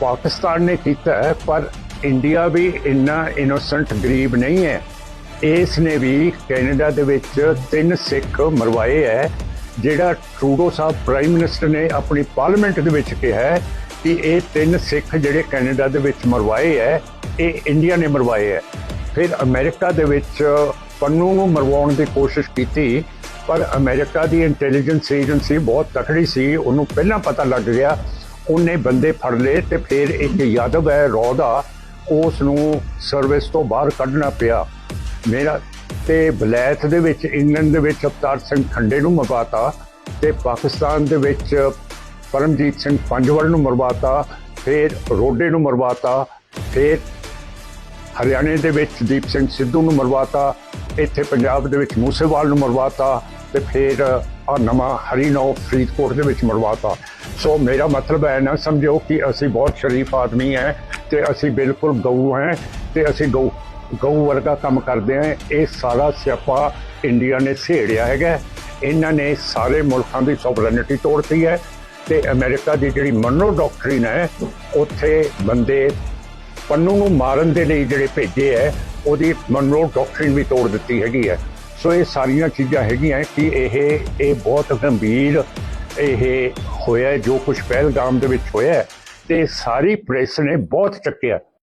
ਪਾਕਿਸਤਾਨ ਨੇ ਕੀਤਾ ਹੈ, ਪਰ ਇੰਡੀਆ ਵੀ ਇੰਨਾ ਇਨੋਸੈਂਟ ਗਰੀਬ ਨਹੀਂ ਹੈ। ਇਸ ਨੇ ਵੀ ਕੈਨੇਡਾ ਦੇ ਵਿੱਚ ਤਿੰਨ ਸਿੱਖ ਮਰਵਾਏ ਹੈ, ਜਿਹੜਾ ਟਰੂਡੋ ਸਾਹਿਬ ਪ੍ਰਾਈਮ ਮਿਨਿਸਟਰ ਨੇ ਆਪਣੀ ਪਾਰਲੀਮੈਂਟ ਦੇ ਵਿੱਚ ਕਿਹਾ ਹੈ ਕਿ ਇਹ ਤਿੰਨ ਸਿੱਖ ਜਿਹੜੇ ਕੈਨੇਡਾ ਦੇ ਵਿੱਚ ਮਰਵਾਏ ਹੈ, ਇਹ ਇੰਡੀਆ ਨੇ ਮਰਵਾਏ ਹੈ। ਫਿਰ ਅਮਰੀਕਾ ਦੇ ਵਿੱਚ ਪੰਨੂ ਨੂੰ ਮਰਵਾਉਣ ਦੀ ਕੋਸ਼ਿਸ਼ ਕੀਤੀ, ਪਰ ਅਮਰੀਕਾ ਦੀ ਇੰਟੈਲੀਜੈਂਸ ਏਜੰਸੀ ਬਹੁਤ ਤਕੜੀ ਸੀ, ਉਹਨੂੰ ਪਹਿਲਾਂ ਪਤਾ ਲੱਗ ਗਿਆ ਉਹਨੇ ਬੰਦੇ ਫੜ ਲਏ ਤੇ ਫਿਰ ਇੱਕ ਯਾਦਵ ਹੈ ਰੌਦਾ ਉਸ ਨੂੰ ਸਰਵਿਸ ਤੋਂ ਬਾਹਰ ਕੱਢਣਾ ਪਿਆ। ਮੇਰਾ ਤੇ ਬਲੈਥ ਦੇ ਵਿੱਚ, ਇੰਗਲੈਂਡ ਦੇ ਵਿੱਚ ਅਵਤਾਰ ਸਿੰਘ ਖੰਡੇ ਨੂੰ ਮਰਵਾਤਾ ਤੇ ਪਾਕਿਸਤਾਨ ਦੇ ਵਿੱਚ ਪਰਮਜੀਤ ਸਿੰਘ ਪੰਜਵੜ ਨੂੰ ਮਰਵਾਤਾ, ਫਿਰ ਰੋਡੇ ਨੂੰ ਮਰਵਾਤਾ, ਫਿਰ ਹਰਿਆਣੇ ਦੇ ਵਿੱਚ ਦੀਪ ਸਿੰਘ ਸਿੱਧੂ ਨੂੰ ਮਰਵਾਤਾ, ਇੱਥੇ ਪੰਜਾਬ ਦੇ ਵਿੱਚ ਮੂਸੇਵਾਲ ਨੂੰ ਮਰਵਾਤਾ ਤੇ ਫਿਰ ਆ ਨਵਾਂ ਹਰੀਨੋ ਫਰੀਦਕੋਟ ਦੇ ਵਿੱਚ ਮਰਵਾਤਾ। ਸੋ ਮੇਰਾ ਮਤਲਬ ਹੈ ਨਾ, ਸਮਝੋ ਕਿ ਅਸੀਂ ਬਹੁਤ ਸ਼ਰੀਫ ਆਦਮੀ ਹੈ ਤੇ ਅਸੀਂ ਬਿਲਕੁਲ ਗਊ ਹੈ ਤੇ ਅਸੀਂ ਗਊ ਗਊ ਵਰਗਾ ਕੰਮ ਕਰਦੇ ਹਾਂ। ਇਹ ਸਾਰਾ ਸਿਆਪਾ ਇੰਡੀਆ ਨੇ ਛੇੜਿਆ ਹੈਗਾ। ਇਹਨਾਂ ਨੇ ਸਾਰੇ ਮੁਲਕਾਂ ਦੀ ਸੋਵਰਨਿਟੀ ਤੋੜਤੀ ਹੈ ਤੇ ਅਮਰੀਕਾ ਦੀ ਜਿਹੜੀ ਮਨੋ ਡਾਕਟਰੀਨ ਹੈ, ਉੱਥੇ ਬੰਦੇ ਪੰਨੂ ਨੂੰ ਮਾਰਨ ਦੇ ਲਈ ਜਿਹੜੇ ਭੇਜੇ ਹੈ, ਉਹਦੀ ਮਨਰੋ ਡਾਕਟਰੀਨ ਵੀ ਤੋੜ ਦਿੱਤੀ ਹੈਗੀ ਹੈ। ਸੋ ਇਹ ਸਾਰੀਆਂ ਚੀਜ਼ਾਂ ਹੈਗੀਆਂ ਕਿ ਇਹ ਇਹ ਬਹੁਤ ਗੰਭੀਰ, ਇਹ ਹੋਇਆ ਜੋ ਕੁਝ ਪਹਿਲਗਾਮ ਦੇ ਵਿੱਚ ਹੋਇਆ ਹੈ, ਤੇ ਸਾਰੀ ਪ੍ਰੈਸ ਨੇ ਬਹੁਤ ਚੱਕਿਆ।